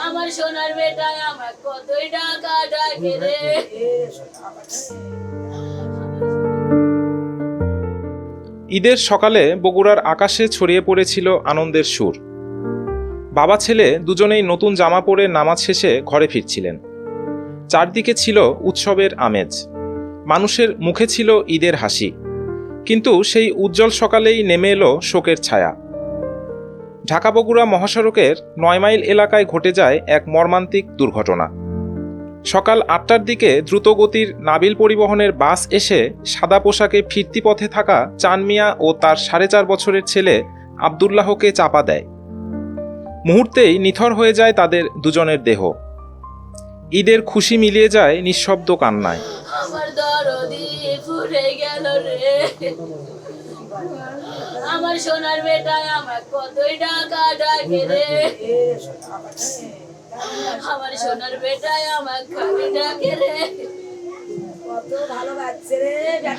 আমার সোনার আমার কতই টাকা ডাকে রে? ঈদের সকালে বগুড়ার আকাশে ছড়িয়ে পড়েছিল আনন্দের সুর। বাবা ছেলে দুজনেই নতুন জামা পরে নামাজ শেষে ঘরে ফিরছিলেন। চারদিকে ছিল উৎসবের আমেজ। মানুষের মুখে ছিল ঈদের হাসি। কিন্তু সেই উজ্জ্বল সকালেই নেমে এলো শোকের ছায়া। ঢাকা বগুড়া মহাসড়কের নয় মাইল এলাকায় ঘটে যায় এক মর্মান্তিক দুর্ঘটনা। সকাল আটটার দিকে দ্রুতগতির নাবিল পরিবহনের বাস এসে সাদা পোশাকে ফিরতি পথে থাকা চানমিয়া ও তার সাড়ে চার বছরের ছেলে আবদুল্লাহকে চাপা দেয়। মুহূর্তেই নিথর হয়ে যায় তাদের দুজনের দেহ। ঈদের খুশি মিলিয়ে যায় নিঃশব্দ কান্নায়। আমার সোনার বেটা আমার কতই টাকা ডাকে রে। আমার সোনার বেটাই আমার খালি ডাকে রে। কত ভালো রে বেটা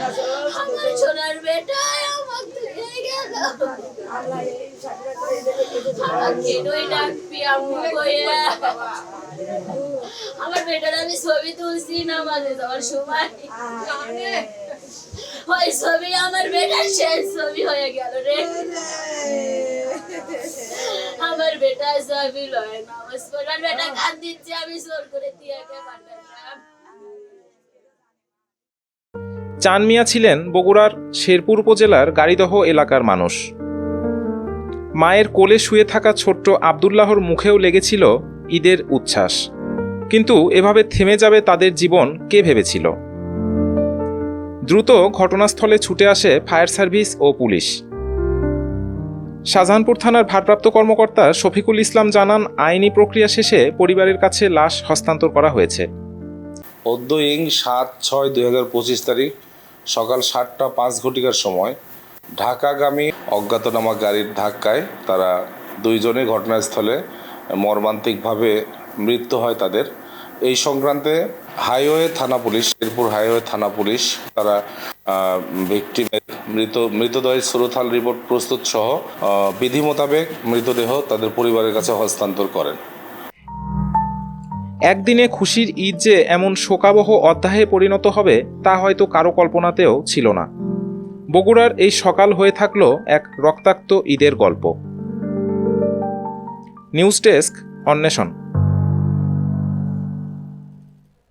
আমার সোনার বেটাই আমার তুলে গেল। আল্লাহ এই সাথে করে দেবে কেটে আমার কেনই ডাকবি আম্মু কইয়া। আমার বেটার আমি ছবি তুলছি না মাঝে যাওয়ার সময়। ওই ছবি আমার বেটার শেষ ছবি হয়ে গেল রে আমার বেটা ছবি লয় না আমার বেটা কান দিচ্ছে আমি জোর করে চান মিয়া ছিলেন বগুড়ার শেরপুর উপজেলার গাড়িদহ এলাকার মানুষ। মায়ের কোলে শুয়ে থাকা ছোট্ট আবদুল্লাহর মুখেও লেগেছিল ঈদের উচ্ছ্বাস। কিন্তু এভাবে থেমে যাবে তাদের জীবন কে ভেবেছিল? দ্রুত ঘটনাস্থলে ছুটে আসে ফায়ার সার্ভিস ও পুলিশ। শাহজাহানপুর থানার ভারপ্রাপ্ত কর্মকর্তা শফিকুল ইসলাম জানান, আইনি প্রক্রিয়া শেষে পরিবারের কাছে লাশ হস্তান্তর করা হয়েছে। অদ্য ইং সাত ছয় দুই হাজার পঁচিশ তারিখ সকাল সাতটা পাঁচ ঘটিকার সময় ঢাকাগামী অজ্ঞাতনামা গাড়ির ধাক্কায় তারা দুইজনে ঘটনাস্থলে মর্মান্তিকভাবে মৃত্যু হয় তাদের। এই সংক্রান্তে হাইওয়ে থানা পুলিশ, শেরপুর হাইওয়ে থানা পুলিশ, তারা ভিকটিমের মৃত, মৃতদেহের সুরথাল রিপোর্ট প্রস্তুত সহ বিধি মোতাবেক মৃতদেহ তাদের পরিবারের কাছে হস্তান্তর করেন। একদিনে খুশির ঈদ যে এমন শোকাবহ অধ্যায়ে পরিণত হবে, তা হয়তো কারও কল্পনাতেও ছিল না। বগুড়ার এই সকাল হয়ে থাকল এক রক্তাক্ত ঈদের গল্প। নিউজ ডেস্ক, অন্বেষণ।